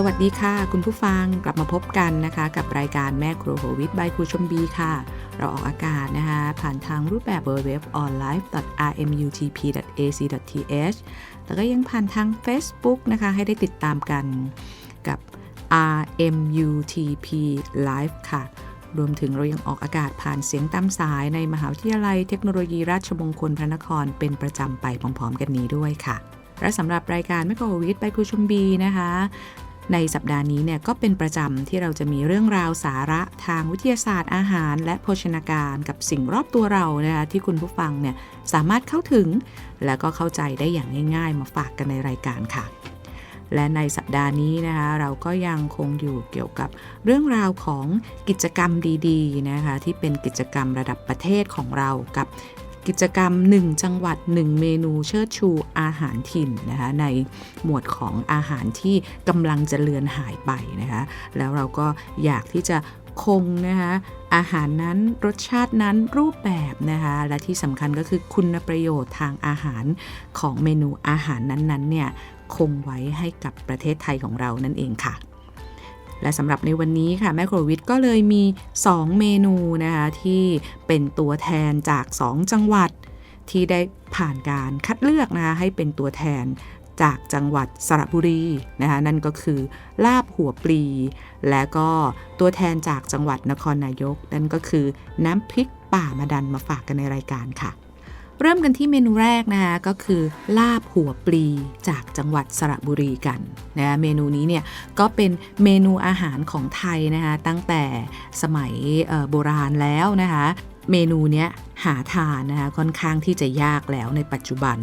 สวัสดีค่ะ คุณผู้ฟังกลับมาพบกันนะคะ กับรายการแม่ครัวโฮวิทบายครูชมบีค่ะ เราออกอากาศนะคะ ผ่านทางรูปแบบ w w w o n l i v e r m u t p a c t h แล้วก็ยังผ่านทาง Facebook นะคะ ให้ได้ติดตามกันกับ RMUTP Live ค่ะ รวมถึงเรายังออกอากาศผ่านเสียงตามสายในมหาวิทยาลัยเทคโนโลยีราชมงคลพระนครเป็นประจำไปพร้อมๆ กันนี้ด้วยค่ะและสำหรับรายการแมโครวิทย์ไปครูชมบีนะคะ ในสัปดาห์นี้เนี่ยก็เป็นประจำที่เราจะมีเรื่องราวสาระทางวิทยาศาสตร์อาหาร และโภชนาการกับสิ่งรอบตัวเรานะคะที่คุณผู้ฟังเนี่ยสามารถเข้าถึง และก็เข้าใจได้อย่างง่ายๆ มาฝากกันในรายการค่ะ และในสัปดาห์นี้นะคะเราก็ยังคงอยู่เกี่ยวกับเรื่องราวของกิจกรรมดีๆนะคะที่เป็นกิจกรรมระดับประเทศของเรากับ กิจกรรม 1 จังหวัด 1 เมนูเชิดชูอาหารถิ่นนะคะในหมวดของอาหารที่กำลังจะเลือนหายไปนะคะแล้วเราก็อยากที่จะคงนะคะอาหารนั้นรสชาตินั้นรูปแบบนะคะและที่สำคัญก็คือคุณประโยชน์ทางอาหารของเมนูอาหารนั้นๆเนี่ยคงไว้ให้กับประเทศไทยของเรานั่นเองค่ะ และสำหรับในวันนี้ค่ะแม่โครวิทย์ก็เลยมี 2 เมนูนะคะที่เป็นตัวแทนจาก 2 จังหวัด ที่ได้ผ่านการคัดเลือกนะคะให้เป็นตัวแทนจากจังหวัดสระบุรีนะคะนั่นก็คือลาบหัวปลี และก็ตัวแทนจากจังหวัดนครนายก นั่นก็คือน้ำพริกป่ามาดันมาฝากกันในรายการค่ะ เริ่มกันที่เมนูแรกนะคะก็คือลาบหัวปลีจากจังหวัดสระบุรีกันนะเมนูนี้เนี่ยก็เป็นเมนูอาหารของไทยนะคะตั้งแต่สมัยโบราณแล้วนะคะเมนูเนี้ยหาทานนะคะค่อนข้างที่จะยากแล้วในปัจจุบัน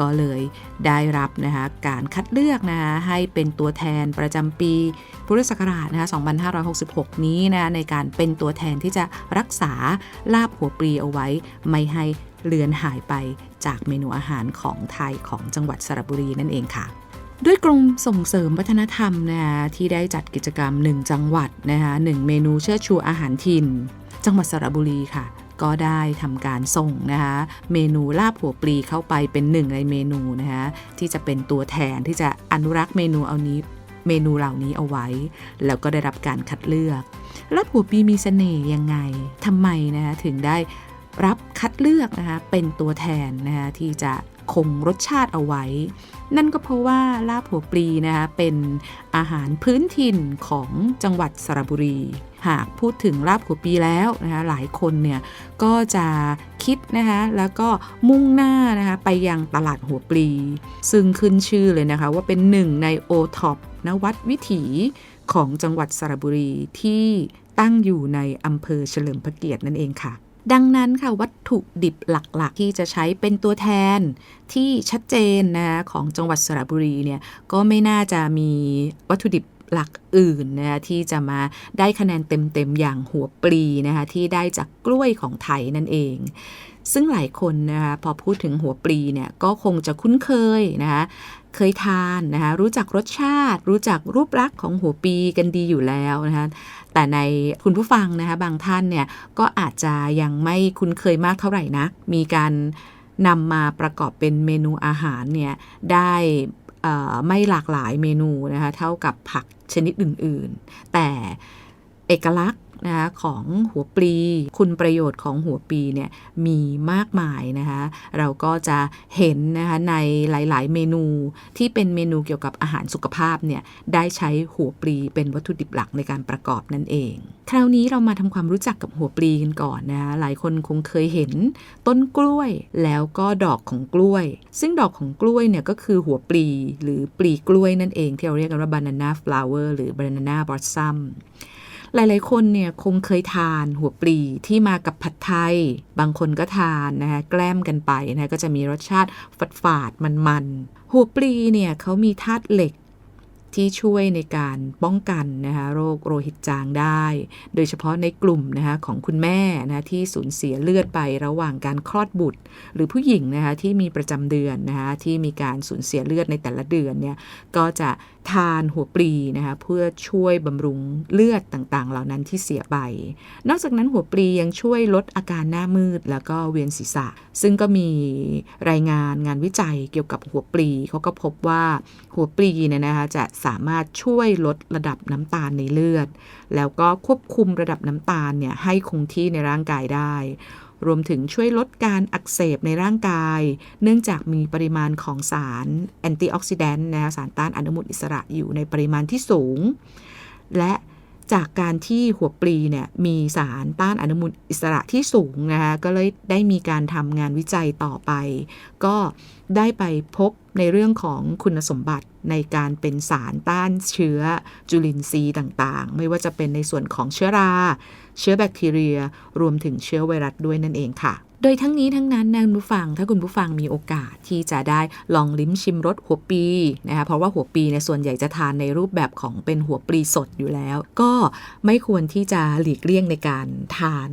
ก็เลยได้รับนะคะการคัดเลือกนะคะให้เป็นตัวแทนประจำปีพุทธศักราชนะคะ2566 นี้นะในการเป็นตัวแทนที่จะรักษาลาบหัวปลีเอาไว้ไม่ให้ เลือนหายไปจากเมนูอาหารของไทยของจังหวัดสระบุรีนั่นเองค่ะด้วยกรมส่งเสริมวัฒนธรรมนะคะที่ได้จัดกิจกรรม 1 จังหวัดนะคะหเมนูเชิดชูอาหารถิ่น จังหวัดสระบุรีค่ะ ก็ได้ทำการส่งนะคะเมนูลาบหัวปลีเข้าไปเป็นหนึ่งในเมนูนะคะที่จะเป็นตัวแทนที่จะอนุรักษ์เมนูเอานี้เมนูเหล่านี้เอาไว้ แล้วก็ได้รับการคัดเลือกลาบหัวปลีมีเสน่ห์ยังไงทำไมนะคะถึงได้ รับคัดเลือกนะคะเป็นตัวแทนนะคะที่จะคงรสชาติเอาไว้ นั่นก็เพราะว่าลาบหัวปลีนะคะเป็นอาหารพื้นถิ่นของจังหวัดสระบุรี หากพูดถึงลาบหัวปลีแล้วนะคะหลายคนเนี่ยก็จะคิดนะคะแล้วก็มุ่งหน้านะคะไปยังตลาดหัวปลี ซึ่งขึ้นชื่อเลยนะคะว่าเป็นหนึ่งในโอท็อปนวัดวิถีของจังหวัดสระบุรีที่ตั้งอยู่ในอำเภอเฉลิมพระเกียรตินั่นเองค่ะ ดังนั้นค่ะวัตถุดิบหลักๆ ที่จะใช้เป็นตัวแทนที่ชัดเจนนะของจังหวัดสระบุรีเนี่ยก็ไม่น่าจะมีวัตถุดิบหลักอื่นนะคะที่จะมาได้คะแนนเต็มๆอย่างหัวปลีนะคะที่ได้จากกล้วยของไทยนั่นเอง ซึ่งหลายคนนะคะพอพูดถึงหัวปลีเนี่ยก็คงจะคุ้นเคยนะคะเคยทานนะคะรู้จักรสชาติ รู้จักรูปลักษณ์ของหัวปีกันดีอยู่แล้วนะคะ แต่ในคุณผู้ฟังนะคะบางท่านเนี่ยก็อาจจะยังไม่คุ้นเคยมากเท่าไหร่นะ มีการนำมาประกอบเป็นเมนูอาหารเนี่ยได้ไม่หลากหลายเมนูนะคะเท่ากับผักชนิดอื่น ๆ แต่เอกลักษณ์ นะคะของหัวปลี คุณประโยชน์ของหัวปลีเนี่ยมีมากมายนะคะเราก็จะเห็นนะคะในหลายๆ เมนูที่เป็นเมนูเกี่ยวกับอาหารสุขภาพเนี่ยได้ใช้หัวปลีเป็นวัตถุดิบหลักในการประกอบนั่นเอง คราวนี้เรามาทำความรู้จักกับหัวปลีกันก่อนนะคะหลายคนคงเคยเห็นต้นกล้วยแล้วก็ดอกของกล้วย ซึ่งดอกของกล้วยเนี่ยก็คือหัวปลีหรือปลีกล้วยนั่นเองที่เราเรียกกันว่า banana flower หรือ banana blossom หลายๆ คนเนี่ยคงเคยทานหัวปลีที่มากับผัดไทย บางคนก็ทานนะคะแกล้มกันไปนะก็จะมีรสชาติฝาดฝาดมันๆ หัวปลีเนี่ยเขามีธาตุเหล็กที่ช่วยในการป้องกันนะคะโรคโลหิตจางได้ โดยเฉพาะในกลุ่มนะคะของคุณแม่นะที่สูญเสียเลือดไประหว่างการคลอดบุตร หรือผู้หญิงนะคะที่มีประจำเดือนนะคะที่มีการสูญเสียเลือดในแต่ละเดือนเนี่ยก็จะ ทานหัวปลีนะคะเพื่อช่วยบำรุงเลือดต่างๆ เหล่านั้นที่เสียไป นอกจากนั้นหัวปลียังช่วยลดอาการหน้ามืดแล้วก็เวียนศีรษะ ซึ่งก็มีรายงานงานวิจัยเกี่ยวกับหัวปลีเขาก็พบว่าหัวปลีเนี่ยนะคะจะสามารถช่วยลดระดับน้ำตาลในเลือด แล้วก็ควบคุมระดับน้ำตาลเนี่ยให้คงที่ในร่างกายได้ รวมถึงช่วยลดการอักเสบในร่างกาย เนื่องจากมีปริมาณของสารแอนตี้ออกซิแดนต์นะคะสารต้านอนุมูลอิสระอยู่ในปริมาณที่สูง และจากการที่หัวปลีเนี่ยมีสารต้านอนุมูลอิสระที่สูงนะคะก็เลยได้มีการทำงานวิจัยต่อไป ก็ได้ไปพบในเรื่องของคุณสมบัติในการเป็นสารต้านเชื้อจุลินทรีย์ต่างๆ ไม่ว่าจะเป็นในส่วนของเชื้อรา เชื้อแบคทีเรีย รวมถึงเชื้อไวรัสด้วยนั่นเองค่ะโดยทั้งนี้ทั้งนั้นนะคุณผู้ฟังถ้าคุณผู้ฟังมีโอกาสที่จะได้ลองลิ้มชิมรสหัวปีนะคะเพราะว่าหัวปีในส่วนใหญ่จะทานในรูปแบบของเป็นหัวปลีสดอยู่แล้ว ก็ไม่ควรที่จะหลีกเลี่ยงในการทาน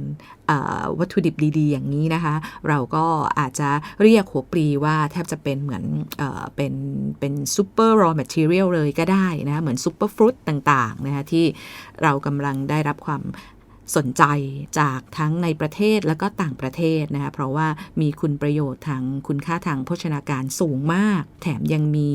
วัตถุดิบดี ๆ อย่างนี้นะคะ เราก็อาจจะเรียกหัวปลีว่าแทบจะเป็นเหมือนเอเป็นเป็นซูเปอร์รอ w แมทเทียลเลยก็ได้นะคะเหมือนซูเปอร์ฟรุตต่างๆนะคะที่เรากำลังได้รับความ สนใจจากทั้งในประเทศแล้วก็ต่างประเทศนะคะเพราะว่ามีคุณประโยชน์ทางคุณค่าทางโภชนาการสูงมาก แถมยังมี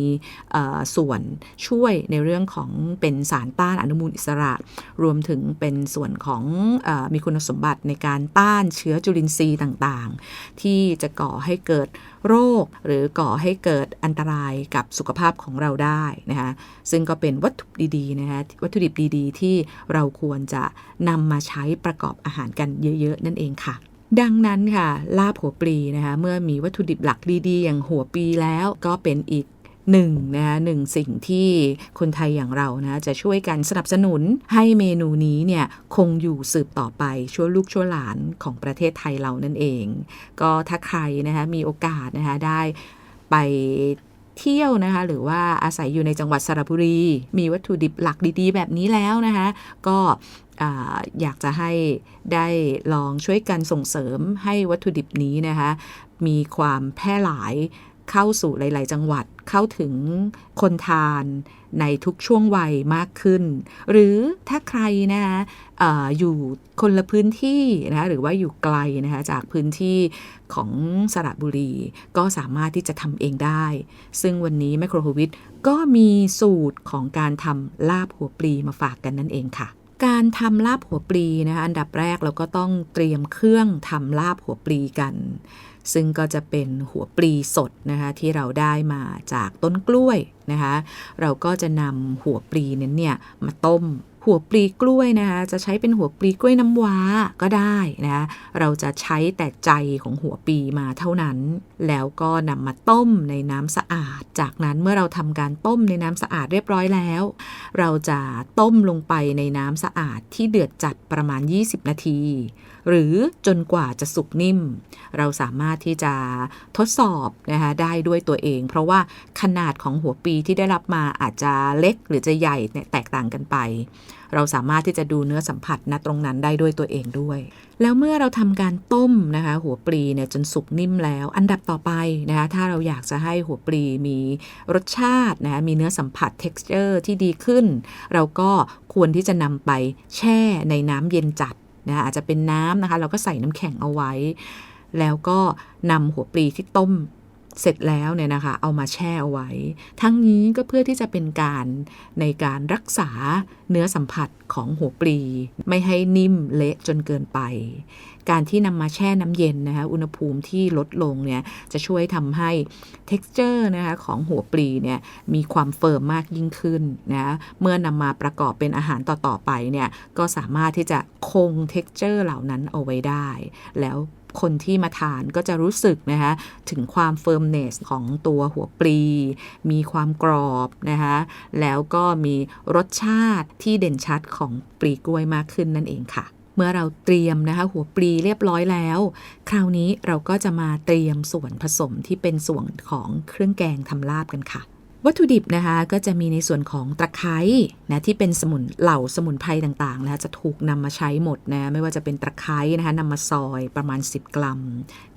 ส่วนช่วยในเรื่องของเป็นสารต้านอนุมูลอิสระ รวมถึงเป็นส่วนของอมีคุณสมบัติในการต้านเชื้อจุลินทรีย์ต่างๆ ที่จะก่อให้เกิด โรค หรือก่อให้เกิดอันตรายกับสุขภาพของเราได้นะคะซึ่งก็เป็นวัตถุดีๆนะคะวัตถุดิบดีๆ ที่เราควรจะนำมาใช้ประกอบอาหารกันเยอะ ๆ นั่นเองค่ะดังนั้นค่ะ ลาบหัวปลีนะคะ เมื่อมีวัตถุดิบหลักดี ๆ อย่างหัวปลีแล้วก็เป็นอีก หนึ่งนะคะหนึ่งสิ่งที่คนไทยอย่างเรานะจะช่วยกันสนับสนุนให้เมนูนี้เนี่ยคงอยู่สืบต่อไปชั่วลูกชั่วหลานของประเทศไทยเรานั่นเอง ก็ถ้าใครนะคะมีโอกาสนะคะได้ไปเที่ยวนะคะหรือว่าอาศัยอยู่ในจังหวัดสระบุรี มีวัตถุดิบหลักดีๆ แบบนี้แล้วนะคะก็อ่าอยากจะให้ได้ลองช่วยกันส่งเสริมให้วัตถุดิบนี้นะคะมีความแพร่หลาย เข้าสู่หลาย ๆ จังหวัดเข้าถึงคนทานในทุกช่วงวัยมากขึ้น หรือถ้าใครนะคะออยู่คนละพื้นที่นะคะหรือว่าอยู่ไกลนะคะจากพื้นที่ของสระบุรี ก็สามารถที่จะทำเองได้ ซึ่งวันนี้แมโครโฮวิทก็มีสูตรของการทำลาบหัวปลีมาฝากกันนั่นเองค่ะการทำลาบหัวปลีนะคะอันดับแรกเราก็ต้องเตรียมเครื่องทำลาบหัวปลีกัน ซึ่งก็จะเป็นหัวปลีสดนะคะที่เราได้มาจากต้นกล้วยนะคะ เราก็จะนำหัวปลีนั้นเนี่ยมาต้ม หัวปลีกล้วยนะคะจะใช้เป็นหัวปลีกล้วยน้ำว้าก็ได้นะคะเราจะใช้แต่ใจของหัวปลีมาเท่านั้น แล้วก็นำมาต้มในน้ำสะอาด จากนั้นเมื่อเราทำการต้มในน้ำสะอาดเรียบร้อยแล้ว เราจะต้มลงไปในน้ำสะอาดที่เดือดจัดประมาณ 20 นาที หรือจนกว่าจะสุกนิ่ม เราสามารถที่จะทดสอบนะคะได้ด้วยตัวเอง เพราะว่าขนาดของหัวปีที่ได้รับมาอาจจะเล็กหรือจะใหญ่แตกต่างกันไปเราสามารถที่จะดูเนื้อสัมผัสณตรงนั้นได้ด้วยตัวเองด้วย แล้วเมื่อเราทำการต้มนะคะ หัวปลีเนี่ยจนสุกนิ่มแล้ว อันดับต่อไปนะคะถ้าเราอยากจะให้หัวปลีมีรสชาตินะะมีเนื้อสัมผัส texture ที่ดีขึ้น เราก็ควรที่จะนำไปแช่ในน้ำเย็นจัดนะอาจจะเป็นน้ำนะคะ เราก็ใส่น้ำแข็งเอาไว้ แล้วก็นำหัวปลีที่ต้ม เสร็จแล้วเนี่ยนะคะ เอามาแช่เอาไว้ ทั้งนี้ก็เพื่อที่จะเป็นการในการรักษาเนื้อสัมผัสของหัวปลี ไม่ให้นิ่มเละจนเกินไป การที่นำมาแช่น้ำเย็นนะคะอุณหภูมิที่ลดลงเนี่ยจะช่วยทำให้ texture นะคะของหัวปลีเนี่ยมีความเฟิร์มมากยิ่งขึ้นนะเมื่อนำมาประกอบเป็นอาหารต่อ ๆ ไปเนี่ยก็สามารถที่จะคง texture เหล่านั้นเอาไว้ได้ แล้วคนที่มาทานก็จะรู้สึกนะคะถึงความเฟิร์มเนสของตัวหัวปลี มีความกรอบนะคะแล้วก็มีรสชาติที่เด่นชัดของปลีกล้วยมากขึ้นนั่นเองค่ะ เมื่อเราเตรียมนะคะ หัวปลีเรียบร้อยแล้ว คราวนี้เราก็จะมาเตรียมส่วนผสมที่เป็นส่วนของเครื่องแกงทำลาบกันค่ะวัตถุดิบนะคะก็จะมีในส่วนของตะไคร้นะที่เป็นสมุนเหล่าสมุนไพรต่างๆนะจะถูกนำมาใช้หมดนะไม่ว่าจะเป็นตะไคร้นะคะนำมาซอยประมาณ 10 กรัม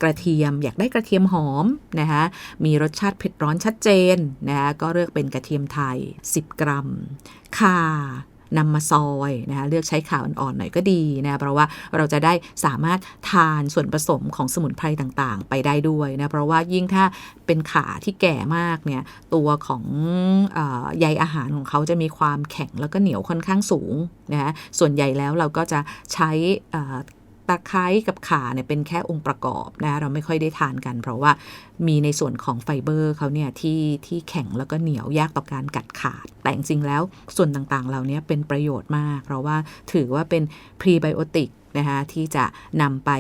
กระเทียมอยากได้กระเทียมหอมนะคะมีรสชาติเผ็ดร้อนชัดเจนนะคะก็เลือกเป็นกระเทียมไทย 10 กรัมข่า นำมาซอยนะคะเลือกใช้ข่าอ่อนๆหน่อยก็ดีนะเพราะว่าเราจะได้สามารถทานส่วนผสมของสมุนไพรต่างๆ ไปได้ด้วยนะเพราะว่ายิ่งถ้าเป็นขาที่แก่มากเนี่ยตัวของอใยอาหารของเขาจะมีความแข็งแล้วก็เหนียวค่อนข้างสูงนะส่วนใหญ่แล้วเราก็จะใช้ ตะไคร้กับข่าเนี่ยเป็นแค่องค์ประกอบนะเราไม่ค่อยได้ทานกัน เพราะว่ามีในส่วนของไฟเบอร์เขาเนี่ยที่ที่แข็งแล้วก็เหนียวยากต่อการกัดขาด แต่จริงๆแล้วส่วนต่างๆเหล่านี้เป็นประโยชน์มาก เพราะว่าถือว่าเป็นพรีไบโอติกนะคะที่จะนำไป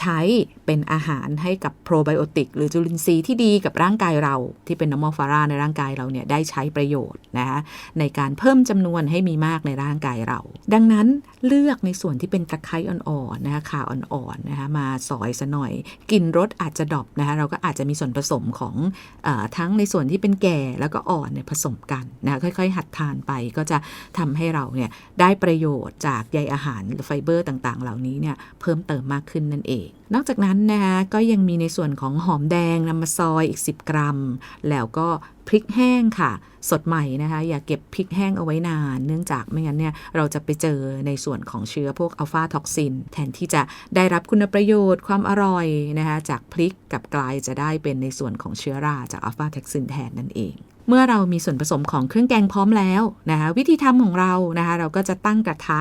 ใช้เป็นอาหารให้กับโปรไบโอติกหรือจุลินทรีย์ที่ดีกับร่างกายเรา ที่เป็นนอร์มอลฟาราในร่างกายเราเนี่ยได้ใช้ประโยชน์นะคะในการเพิ่มจำนวนให้มีมากในร่างกายเรา ดังนั้นเลือกในส่วนที่เป็นตะไคร้อ่อนๆนะคะขาอ่อนๆนะคะมาซอยซะหน่อยกลิ่นรสอาจจะดรอปนะคะเราก็อาจจะมีส่วนผสมของอทั้งในส่วนที่เป็นแก่แล้วก็อ่อนเนี่ยผสมกันนะคะค่อยๆ หัดทานไปก็จะทำให้เราเนี่ยได้ประโยชน์จากใยอาหารหรือไฟเบอร์ต่างๆ เหล่านี้เนี่ยเพิ่มเติมมากขึ้นนั่นเองนอกจากนั้นนะคะก็ยังมีในส่วนของหอมแดงนำมาซอยอีก 10 กรัม แล้วก็พริกแห้งค่ะ สดใหม่นะคะ อย่าเก็บพริกแห้งเอาไว้นาน เนื่องจากไม่งั้นเนี่ยเราจะไปเจอในส่วนของเชื้อพวกอัลฟาท็อกซิน แทนที่จะได้รับคุณประโยชน์ความอร่อยนะคะจากพริกกับกลายจะได้เป็นในส่วนของเชื้อราจากอัลฟาท็อกซินแทนนั่นเองเมื่อเรามีส่วนผสมของเครื่องแกงพร้อมแล้วนะคะวิธีทำของเรานะคะเราก็จะตั้งกระทะ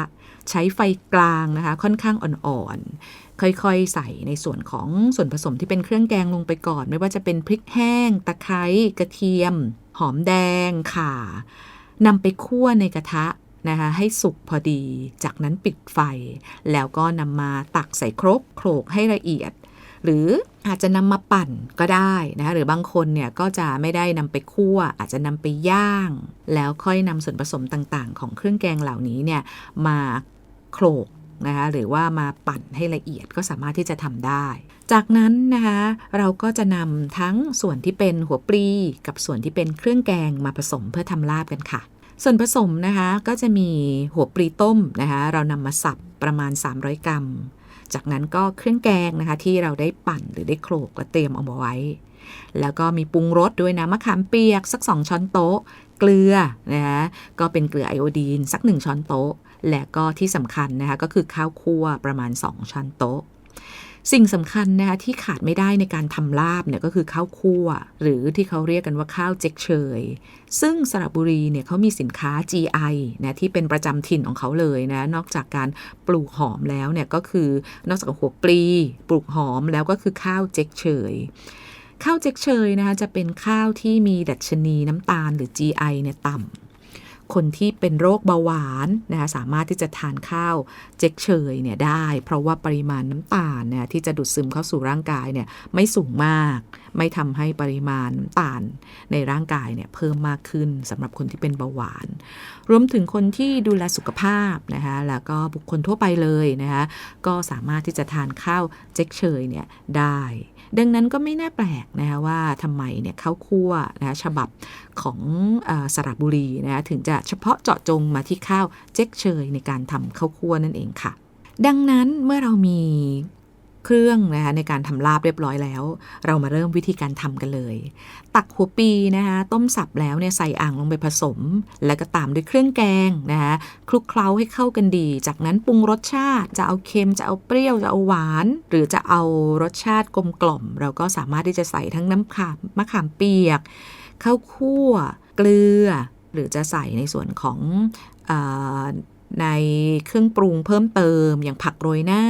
ใช้ไฟกลางนะคะค่อนข้างอ่อนๆ ค่อยๆ ใส่ในส่วนของส่วนผสมที่เป็นเครื่องแกงลงไปก่อน ไม่ว่าจะเป็นพริกแห้ง ตะไคร้กระเทียม หอมแดงข่านำไปคั่วในกระทะนะคะให้สุกพอดี จากนั้นปิดไฟ แล้วก็นำมาตักใส่ครกโขลกให้ละเอียด หรืออาจจะนำมาปั่นก็ได้นะคะหรือบางคนเนี่ยก็จะไม่ได้นำไปคั่ว อาจจะนำไปย่าง แล้วค่อยนำส่วนผสมต่างๆ ของเครื่องแกงเหล่านี้เนี่ยมาโขลก นะคะหรือว่ามาปั่นให้ละเอียดก็สามารถที่จะทำได้ จากนั้นนะคะเราก็จะนำทั้งส่วนที่เป็นหัวปลีกับส่วนที่เป็นเครื่องแกงมาผสมเพื่อทำลาบกันค่ะ ส่วนผสมนะคะก็จะมีหัวปลีต้มนะคะเรานำมาสับประมาณ 300 กรัม จากนั้นก็เครื่องแกงนะคะที่เราได้ปั่นหรือได้โขลกและเตรียมเอามาไว้ แล้วก็มีปรุงรสด้วยนะมะขามเปียกสัก 2 ช้อนโต๊ะ เกลือนะคะก็เป็นเกลือไอโอดีนสัก 1 ช้อนโต๊ะ และก็ที่สำคัญนะคะก็คือข้าวคั่วประมาณ 2 ช้อนโต๊ะสิ่งสำคัญนะคะที่ขาดไม่ได้ในการทำลาบเนี่ยก็คือข้าวคั่ว หรือที่เขาเรียกกันว่าข้าวเจ๊กเชย ซึ่งสระบุรีเนี่ยเขามีสินค้า GI นะที่เป็นประจำถิ่นของเขาเลยนะ นอกจากการปลูกหอมแล้วเนี่ยก็คือนอกจากหัวปลี ปลูกหอมแล้วก็คือข้าวเจ๊กเชย ข้าวเจ๊กเชยนะคะจะเป็นข้าวที่มีดัชนีน้ำตาลหรือ GI เนี่ยต่ำคนที่เป็นโรคเบาหวานนะคะสามารถที่จะทานข้าวเจ๊กเชยเนี่ยได้ เพราะว่าปริมาณน้ำตาลเนี่ยที่จะดูดซึมเข้าสู่ร่างกายเนี่ยไม่สูงมาก ไม่ทำให้ปริมาณน้ำตาลในร่างกายเนี่ยเพิ่มมากขึ้นสำหรับคนที่เป็นเบาหวาน รวมถึงคนที่ดูแลสุขภาพนะคะแล้วก็บุคคลทั่วไปเลยนะคะก็สามารถที่จะทานข้าวเจ๊กเชยเนี่ยได้ ดังนั้นก็ไม่น่าแปลกนะคะว่าทำไมเนี่ยข้าวคั่วนะฉบับของอสระบุรีนะถึงจะเฉพาะเจาะจงมาที่ข้าวเจ๊กเชยในการทำข้าวคั่วนั่นเองค่ะดังนั้นเมื่อเรามี เครื่องนะคะในการทำลาบเรียบร้อยแล้ว เรามาเริ่มวิธีการทำกันเลย ตักหัวปีนะคะต้มสับแล้วเนี่ยใส่อ่างลงไปผสม แล้วก็ตามด้วยเครื่องแกงนะคะคลุกเคล้าให้เข้ากันดี จากนั้นปรุงรสชาติจะเอาเค็มจะเอาเปรี้ยวจะเอาหวาน หรือจะเอารสชาติกลมกล่อม เราก็สามารถที่จะใส่ทั้งน้ำขามมะขามเปียกข้าวคั่ว เกลือ หรือจะใส่ในส่วนของ ในเครื่องปรุงเพิ่มเติม อย่างผักโรยหน้า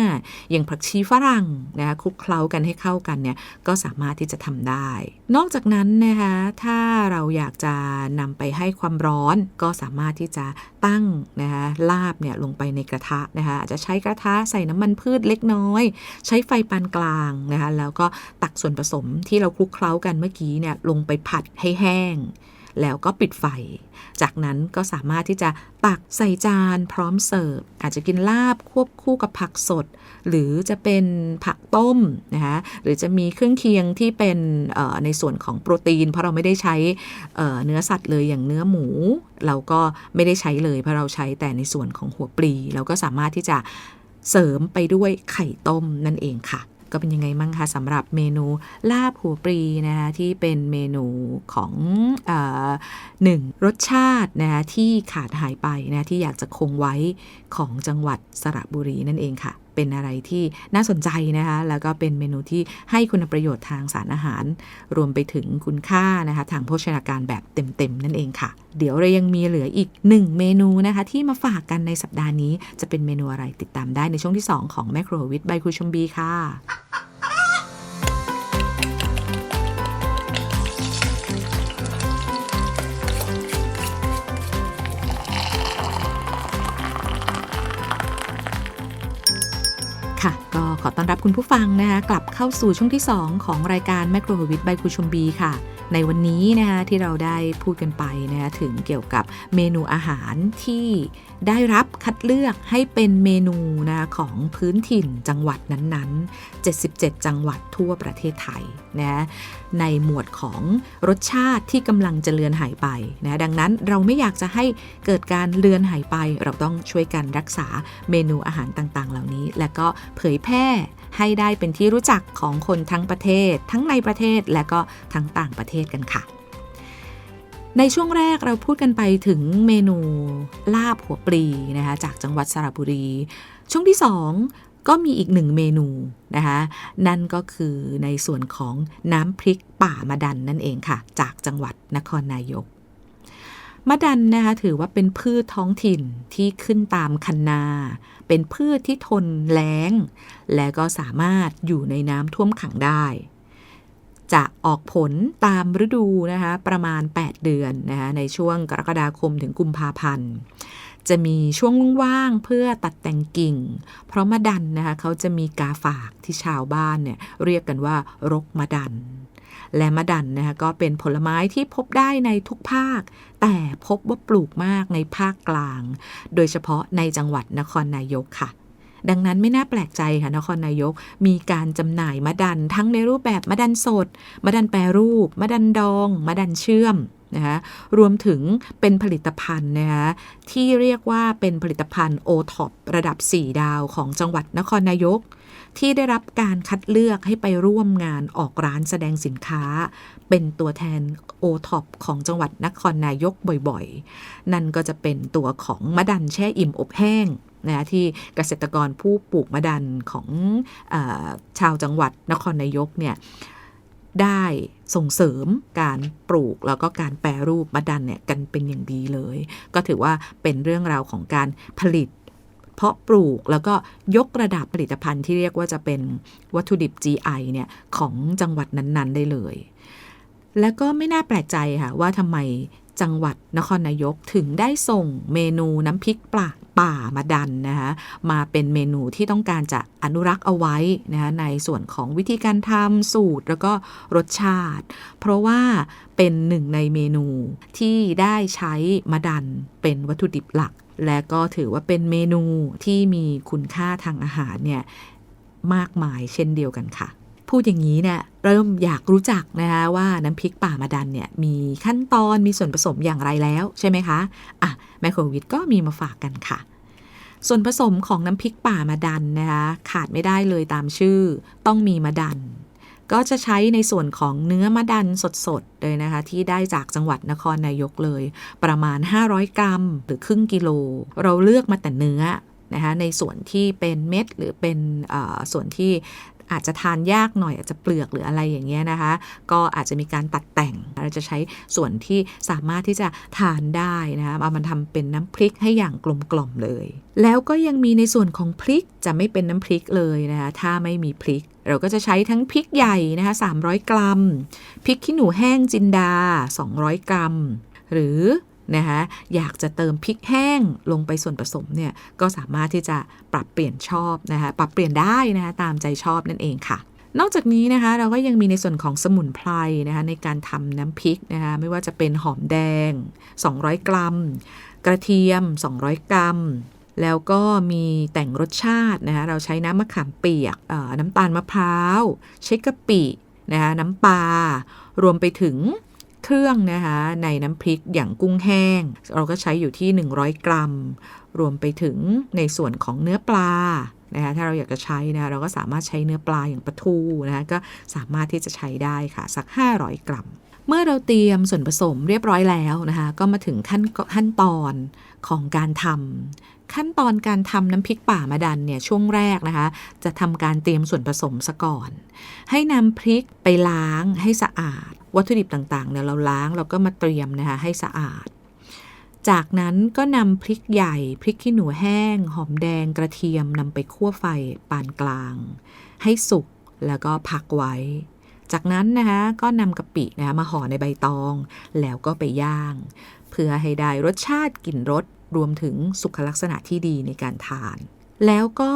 อย่างผักชีฝรั่งนะคะคลุกเคล้ากันให้เข้ากันเนี่ยก็สามารถที่จะทำได้ นอกจากนั้นนะคะถ้าเราอยากจะนำไปให้ความร้อนก็สามารถที่จะตั้งนะคะลาบเนี่ยลงไปในกระทะนะคะอาจจะใช้กระทะใส่น้ำมันพืชเล็กน้อย ใช้ไฟปานกลางนะคะแล้วก็ตักส่วนผสมที่เราคลุกเคล้ากันเมื่อกี้เนี่ยลงไปผัดให้แห้ง แล้วก็ปิดไฟ จากนั้นก็สามารถที่จะตักใส่จานพร้อมเสิร์ฟ อาจจะกินลาบควบคู่กับผักสด หรือจะเป็นผักต้มนะคะหรือจะมีเครื่องเคียงที่เป็นในส่วนของโปรตีน เพราะเราไม่ได้ใช้เนื้อสัตว์เลยอย่างเนื้อหมู เราก็ไม่ได้ใช้เลยเพราะเราใช้แต่ในส่วนของหัวปลี เราก็สามารถที่จะเสริมไปด้วยไข่ต้มนั่นเองค่ะ ก็เป็นยังไงมั่งคะสำหรับเมนูลาบหัวปรีนะคะที่เป็นเมนูของอหนึ่งรสชาตินะคะที่ขาดหายไปนะที่อยากจะคงไว้ของจังหวัดสระบุรีนั่นเองค่ะ เป็นอะไรที่น่าสนใจนะคะ แล้วก็เป็นเมนูที่ให้คุณประโยชน์ทางสารอาหาร รวมไปถึงคุณค่านะคะ ทางโภชนาการแบบเต็มๆ นั่นเองค่ะ เดี๋ยวเรายังมีเหลืออีกหนึ่งเมนูนะคะ ที่มาฝากกันในสัปดาห์นี้ จะเป็นเมนูอะไรติดตามได้ในช่วงที่ 2 ของแมคโครวิทใบครูชมบีค่ะ ขอต้อนรับคุณผู้ฟังนะคะกลับเข้าสู่ช่วงที่ 2 ของรายการแม c โ o ร v i t ใบครูชมบีค่ะ ในวันนี้นะคะที่เราได้พูดกันไปนะคะถึงเกี่ยวกับเมนูอาหารที่ ได้รับคัดเลือกให้เป็นเมนูนะของพื้นถิ่นจังหวัดนั้นๆ 77 จังหวัดทั่วประเทศไทยนะในหมวดของรสชาติที่กำลังจะเลือนหายไปนะดังนั้นเราไม่อยากจะให้เกิดการเลือนหายไป เราต้องช่วยกันรักษาเมนูอาหารต่างๆ เหล่านี้ และก็เผยแพร่ให้ได้เป็นที่รู้จักของคนทั้งประเทศ ทั้งในประเทศและก็ทั้งต่างประเทศกันค่ะ ในช่วงแรกเราพูดกันไปถึงเมนูลาบหัวปลีนะคะจากจังหวัดสระบุรี ช่วงที่ 2 ก็มีอีกหนึ่งเมนูนะคะนั่นก็คือในส่วนของน้ำพริกป่ามะดันนั่นเองค่ะ จากจังหวัดนครนายกมะดันนะคะถือว่าเป็นพืชท้องถิ่นที่ขึ้นตามคันนา เป็นพืชที่ทนแล้ง และก็สามารถอยู่ในน้ำท่วมขังได้ จะออกผลตามฤดูนะคะประมาณ 8 เดือนนะคะในช่วงกรกฎาคมถึงกุมภาพันธ์จะมีช่วงว่างๆเพื่อตัดแต่งกิ่ง เพราะมะดันนะคะเขาจะมีกาฝากที่ชาวบ้านเนี่ยเรียกกันว่ารกมะดัน และมะดันนะคะก็เป็นผลไม้ที่พบได้ในทุกภาค แต่พบว่าปลูกมากในภาคกลาง โดยเฉพาะในจังหวัดนครนายกค่ะ ดังนั้นไม่น่าแปลกใจค่ะนครนายก มีการจำหน่ายมะดันทั้งในรูปแบบมะดันสดมะดันแปรรูปมะดันดองมะดันเชื่อมนะคะรวมถึงเป็นผลิตภัณฑ์นะคะที่เรียกว่าเป็นผลิตภัณฑ์โอท็อประดับ 4 ดาวของจังหวัดนครนายก ที่ได้รับการคัดเลือกให้ไปร่วมงานออกร้านแสดงสินค้า เป็นตัวแทนโอท็อปของจังหวัดนครนายกบ่อยๆ นั่นก็จะเป็นตัวของมะดันแช่อิ่มอบแห้งนะที่เกษตรกรผู้ปลูกมะดันของอชาวจังหวัดนครนายกเนี่ยได้ส่งเสริมการปลูกแล้วก็การแปรรูปมะดันเนี่ยกันเป็นอย่างดีเลย ก็ถือว่าเป็นเรื่องราวของการผลิต เพาะปลูกแล้วก็ยกระดับผลิตภัณฑ์ที่เรียกว่าจะเป็นวัตถุดิบ GI เนี่ยของจังหวัดนั้นๆ ได้เลย แล้วก็ไม่น่าแปลกใจค่ะว่าทำไมจังหวัดนครนายกถึงได้ส่งเมนูน้ำพริกปลาป่ามาดันนะคะมาเป็นเมนูที่ต้องการจะอนุรักษ์เอาไว้นะคะในส่วนของวิธีการทำสูตรแล้วก็รสชาติ เพราะว่าเป็นหนึ่งในเมนูที่ได้ใช้มะดันเป็นวัตถุดิบหลัก และก็ถือว่าเป็นเมนูที่มีคุณค่าทางอาหารเนี่ยมากมายเช่นเดียวกันค่ะ พูดอย่างนี้เนี่ยเริ่มอยากรู้จักนะคะว่าน้ำพริกป่ามาดันเนี่ยมีขั้นตอนมีส่วนผสมอย่างไรแล้วใช่ไหมคะอะแมคโครวิทก็มีมาฝากกันค่ะ ส่วนผสมของน้ำพริกป่ามาดันนะคะขาดไม่ได้เลยตามชื่อ ต้องมีมะดัน ก็จะใช้ในส่วนของเนื้อมะดันสดๆเลยนะคะ ที่ได้จากจังหวัดนครนายกเลย ประมาณ 500 กรัม หรือครึ่งกิโล เราเลือกมาแต่เนื้อนะคะในส่วนที่เป็นเม็ดหรือเป็นส่วนที่ อาจจะทานยากหน่อยอาจจะเปลือกหรืออะไรอย่างเงี้ยนะคะ ก็อาจจะมีการตัดแต่งเราจะใช้ส่วนที่สามารถที่จะทานได้นะคะเอามันทำเป็นน้ำพริกให้อย่างกลมกล่อมเลย แล้วก็ยังมีในส่วนของพริกจะไม่เป็นน้ำพริกเลยนะคะถ้าไม่มีพริก เราก็จะใช้ทั้งพริกใหญ่นะคะ300 กรัมพริกขี้หนูแห้งจินดา 200 กรัม หรือ นะคะอยากจะเติมพริกแห้งลงไปส่วนผสมเนี่ยก็สามารถที่จะปรับเปลี่ยนชอบนะคะปรับเปลี่ยนได้นะคะตามใจชอบนั่นเองค่ะนอกจากนี้นะคะเราก็ยังมีในส่วนของสมุนไพรนะคะในการทำน้ำพริกนะคะไม่ว่าจะเป็นหอมแดง 200 กรัม กระเทียม 200 กรัม แล้วก็มีแต่งรสชาตินะคะเราใช้น้ำมะขามเปียกน้ำตาลมะพร้าว ใช้กะปินะคะน้ำปลารวมไปถึง เครื่องนะคะในน้ำพริกอย่างกุ้งแห้ง เราก็ใช้อยู่ที่ 100 กรัม รวมไปถึงในส่วนของเนื้อปลานะคะถ้าเราอยากจะใช้นะเราก็สามารถใช้เนื้อปลาอย่างปลาทูนะคะก็สามารถที่จะใช้ได้ค่ะสัก 500 กรัม เมื่อเราเตรียมส่วนผสมเรียบร้อยแล้วนะคะก็มาถึงขั้นขั้นตอนของการทำ ขั้นตอนการทำน้ำพริกป่ามาดันเนี่ยช่วงแรกนะคะ จะทำการเตรียมส่วนผสมซะก่อน ให้นำพริกไปล้างให้สะอาด วัตถุดิบต่างๆเนี่ยเราล้างเราก็มาเตรียมนะคะให้สะอาด จากนั้นก็นำพริกใหญ่พริกขี้หนูแห้ง หอมแดงกระเทียมนำไปคั่วไฟปานกลาง ให้สุกแล้วก็พักไว้ จากนั้นนะคะก็นำกะปินะคะมาห่อในใบตอง แล้วก็ไปย่าง เพื่อให้ได้รสชาติกลิ่นรส รวมถึงสุขลักษณะที่ดีในการทาน แล้วก็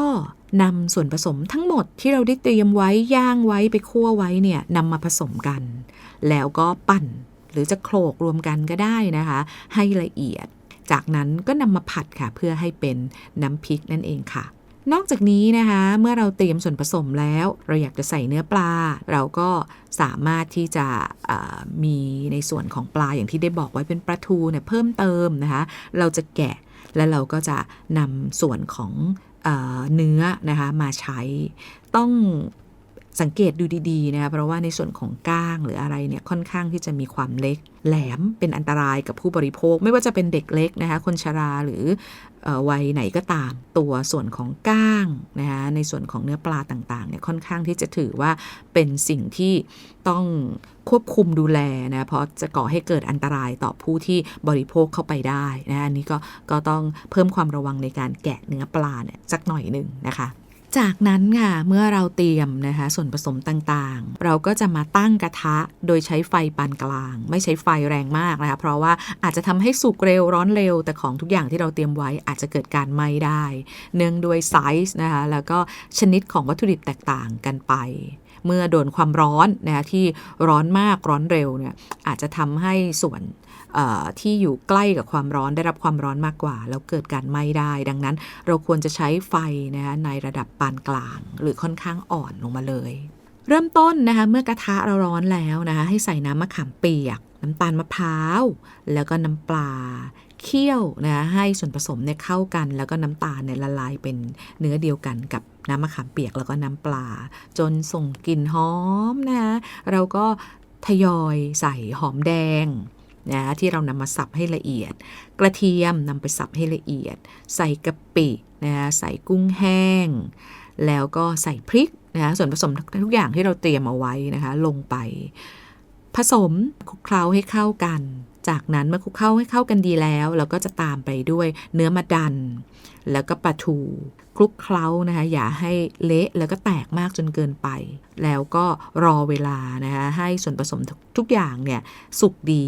นำส่วนผสมทั้งหมดที่เราได้เตรียมไว้ย่างไว้ไปคั่วไว้เนี่ยนำมาผสมกัน แล้วก็ปั่นหรือจะโขลกรวมกันก็ได้นะคะ ให้ละเอียด จากนั้นก็นำมาผัดค่ะเพื่อให้เป็นน้ำพริกนั่นเองค่ะ นอกจากนี้นะคะ เมื่อเราเตรียมส่วนผสมแล้ว เราอยากจะใส่เนื้อปลา เราก็สามารถที่จะมีในส่วนของปลาอย่างที่ได้บอกไว้เป็นปลาทูเนี่ยเพิ่มเติมนะคะ เราจะแกะแล้วเราก็จะนำส่วนของเนื้อนะคะมาใช้ต้อง สังเกตดูดีๆนะคะเพราะว่าในส่วนของก้างหรืออะไรเนี่ยค่อนข้างที่จะมีความเล็ก แหลมเป็นอันตรายกับผู้บริโภค ไม่ว่าจะเป็นเด็กเล็กนะคะคนชราหรืออวัยไหนก็ตาม ตัวส่วนของก้างนะคะในส่วนของเนื้อปลาต่างๆเนี่ยค่อนข้างที่จะถือว่าเป็นสิ่งที่ต้องควบคุมดูแลนะเพราะจะก่อให้เกิดอันตรายต่อผู้ที่บริโภคเข้าไปได้นะอันนี้ก็ก็ต้องเพิ่มความระวังในการแกะเนื้อปลาเนี่ยสักหน่อยหนึ่งนะคะ จากนั้นค่ะเมื่อเราเตรียมนะคะส่วนผสมต่างๆ เราก็จะมาตั้งกระทะโดยใช้ไฟปานกลาง ไม่ใช้ไฟแรงมากนะคะเพราะว่าอาจจะทำให้สุกเร็วร้อนเร็ว แต่ของทุกอย่างที่เราเตรียมไว้อาจจะเกิดการไหม้ได้ เนื่องด้วยไซส์นะคะแล้วก็ชนิดของวัตถุดิบแตกต่างกันไปเมื่อโดนความร้อนนะคะที่ร้อนมากร้อนเร็วเนี่ยอาจจะทำให้ส่วน ที่อยู่ใกล้กับความร้อนได้รับความร้อนมากกว่า แล้วเกิดการไหม้ได้ ดังนั้นเราควรจะใช้ไฟนะคะในระดับปานกลาง หรือค่อนข้างอ่อนลงมาเลย เริ่มต้นนะคะเมื่อกระทะเราร้อนแล้วนะคะให้ใส่น้ำมะขามเปียก น้ำตาลมะพร้าว แล้วก็น้ำปลาเคี่ยวนะให้ส่วนผสมเนี่ยเข้ากัน แล้วก็น้ำตาลเนี่ยละลายเป็นเนื้อเดียวกันกับน้ำมะขามเปียกแล้วก็น้ำปลา จนส่งกลิ่นหอมนะคะเราก็ทยอยใส่หอมแดง นะที่เรานำมาสับให้ละเอียด กระเทียมนำไปสับให้ละเอียด ใส่กะปินะคะใส่กุ้งแห้ง แล้วก็ใส่พริกนะคะส่วนผสมทุกอย่างที่เราเตรียมเอาไว้นะคะลงไป ผสมคลุกเคล้าให้เข้ากัน จากนั้นเมื่อคลุกเคล้าให้เข้ากันดีแล้ว เราก็จะตามไปด้วยเนื้อมะดัน แล้วก็ปลาทู คลุกเคล้านะคะอย่าให้เละแล้วก็แตกมากจนเกินไป แล้วก็รอเวลานะคะให้ส่วนผสมทุกทุกอย่างเนี่ยสุกดี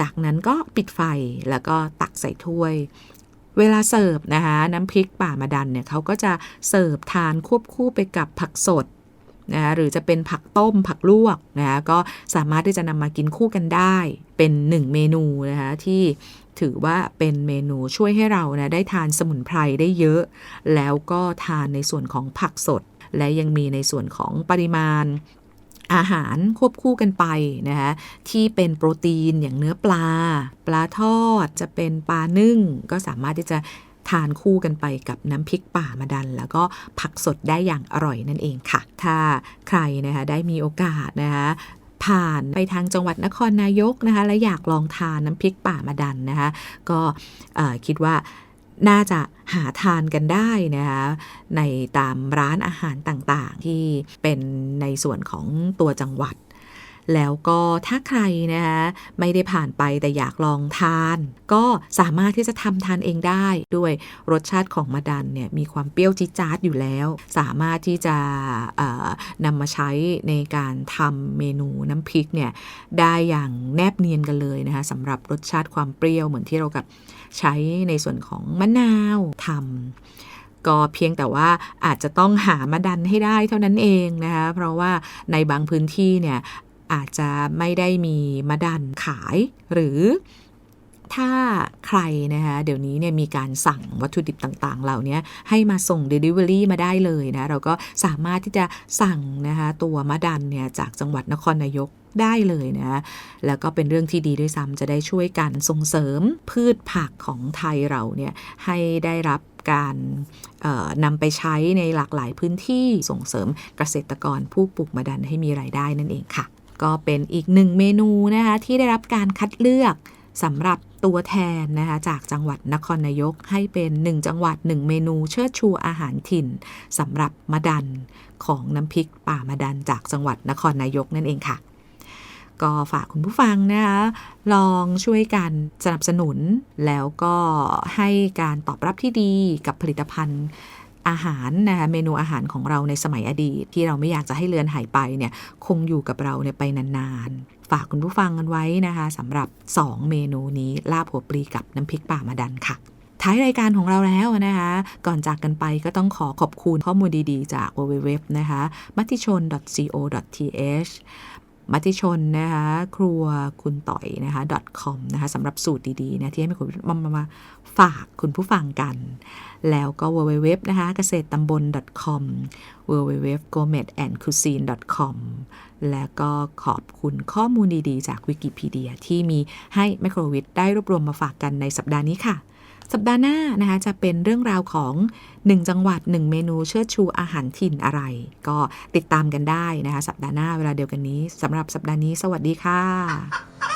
จากนั้นก็ปิดไฟแล้วก็ตักใส่ถ้วยเวลาเสิร์ฟนะคะน้ำพริกป่ามาดันเนี่ยเขาก็จะเสิร์ฟทานควบคู่ไปกับผักสด นะคะหรือจะเป็นผักต้มผักลวกนะคะก็สามารถที่จะนำมากินคู่กันได้ เป็นหนึ่งเมนูนะคะที่ถือว่าเป็นเมนูช่วยให้เรานะได้ทานสมุนไพรได้เยอะ แล้วก็ทานในส่วนของผักสด และยังมีในส่วนของปริมาณอาหารควบคู่กันไปนะคะที่เป็นโปรตีนอย่างเนื้อปลา ปลาทอดจะเป็นปลานึ่ง ก็สามารถที่จะ ทานคู่กันไปกับน้ำพริกป่ามาดัน แล้วก็ผักสดได้อย่างอร่อยนั่นเองค่ะ ถ้าใครนะคะได้มีโอกาสนะคะผ่านไปทางจังหวัดนครนายกนะคะและอยากลองทานน้ำพริกป่ามาดันนะคะก็คิดว่าน่าจะหาทานกันได้นะคะในตามร้านอาหารต่างๆ ที่เป็นในส่วนของตัวจังหวัด แล้วก็ถ้าใครนะคะไม่ได้ผ่านไปแต่อยากลองทาน ก็สามารถที่จะทำทานเองได้ด้วยรสชาติของมะดันเนี่ยมีความเปรี้ยวจี๊ดจ๊าดอยู่แล้ว สามารถที่จะนำมาใช้ในการทำเมนูน้ำพริกเนี่ยได้อย่างแนบเนียนกันเลยนะคะสำหรับรสชาติความเปรี้ยวเหมือนที่เรากับใช้ในส่วนของมะนาวทำก็เพียงแต่ว่าอาจจะต้องหามาดันให้ได้เท่านั้นเองนะคะเพราะว่าในบางพื้นที่เนี่ย อาจจะไม่ได้มีมาดันขาย หรือถ้าใครนะคะเดี๋ยวนี้เนี่ยมีการสั่งวัตถุดิบต่างๆ เหล่านี้ให้มาส่ง Delivery มาได้เลยนะ เราก็สามารถที่จะสั่งนะคะตัวมะดันเนี่ยจากจังหวัดนครนายกได้เลยนะ แล้วก็เป็นเรื่องที่ดีด้วยซ้ำจะได้ช่วยกันส่งเสริมพืชผักของไทยเราเนี่ยให้ได้รับการนำไปใช้ในหลากหลายพื้นที่ส่งเสริมเกษตรกรผู้ปลูกมะดันให้มีรายได้นั่นเองค่ะ ก็เป็นอีกหนึ่งเมนูนะคะที่ได้รับการคัดเลือกสำหรับตัวแทนนะคะจากจังหวัดนครนายกให้เป็น 1 จังหวัด 1 เมนูเชิดชูอาหารถิ่นสำหรับมะดันของน้ำพริกป่ามะดันจากจังหวัดนครนายกนั่นเองค่ะ ก็ฝากคุณผู้ฟังนะคะลองช่วยกันสนับสนุนแล้วก็ให้การตอบรับที่ดีกับผลิตภัณฑ์ อาหารนะคะเมนูอาหารของเราในสมัยอดีต ที่เราไม่อยากจะให้เลือนหายไปเนี่ยคงอยู่กับเราเนี่ยไปนานๆ ฝากคุณผู้ฟังกันไว้นะคะสำหรับ 2 เมนูนี้ลาบหัวปลีกับน้ำพริกป่ามาดันค่ะ ท้ายรายการของเราแล้วนะคะ ก่อนจากกันไปก็ต้องขอขอบคุณข้อมูลดีๆ จาก www นะคะมติชน co.th มัติชนนะคะครัวคุณต่อยนะคะ .com นะคะสำหรับสูตรดีๆนะที่ให้คุณมามามาฝากคุณผู้ฟังกัน แล้วก็ www นะคะเกษตรตำบล .com www gourmet and cuisine com แล้วก็ขอบคุณข้อมูลดีๆ จากวิกิพีเดียที่มีให้ไมโครวิทได้รวบรวมมาฝากกันในสัปดาห์นี้ค่ะ สัปดาห์หน้านะคะจะเป็นเรื่องราวของ 1 จังหวัด 1 เมนูเชิดชูอาหารถิ่นอะไร ก็ติดตามกันได้นะคะ สัปดาห์หน้าเวลาเดียวกันนี้สำหรับสัปดาห์นี้ สวัสดีค่ะ